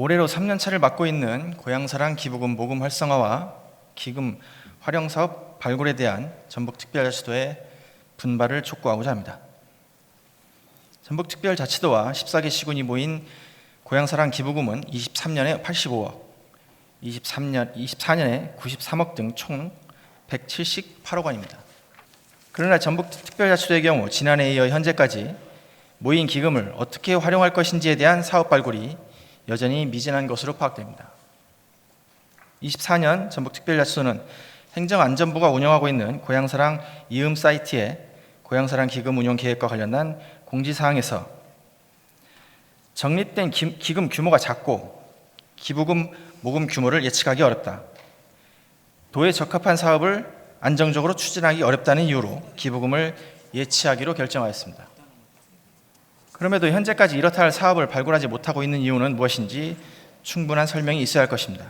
올해로 3년 차를 맡고 있는 고향사랑 기부금 모금 활성화와 기금 활용 사업 발굴에 대한 전북특별자치도의 분발을 촉구하고자 합니다. 전북특별자치도와 14개 시군이 모인 고향사랑 기부금은 23년에 85억, 23년, 24년에 93억 등 총 178억 원입니다. 그러나 전북특별자치도의 경우 지난해에 이어 현재까지 모인 기금을 어떻게 활용할 것인지에 대한 사업 발굴이 여전히 미진한 것으로 파악됩니다. 24년 전북특별자치도는 행정안전부가 운영하고 있는 고향사랑 이음 사이트에 고향사랑 기금 운용 계획과 관련한 공지사항에서 적립된 기- 기금 규모가 작고 기부금 모금 규모를 예측하기 어렵다. 도에 적합한 사업을 안정적으로 추진하기 어렵다는 이유로 기부금을 예치하기로 결정하였습니다. 그럼에도 현재까지 이렇다 할 사업을 발굴하지 못하고 있는 이유는 무엇인지 충분한 설명이 있어야 할 것입니다.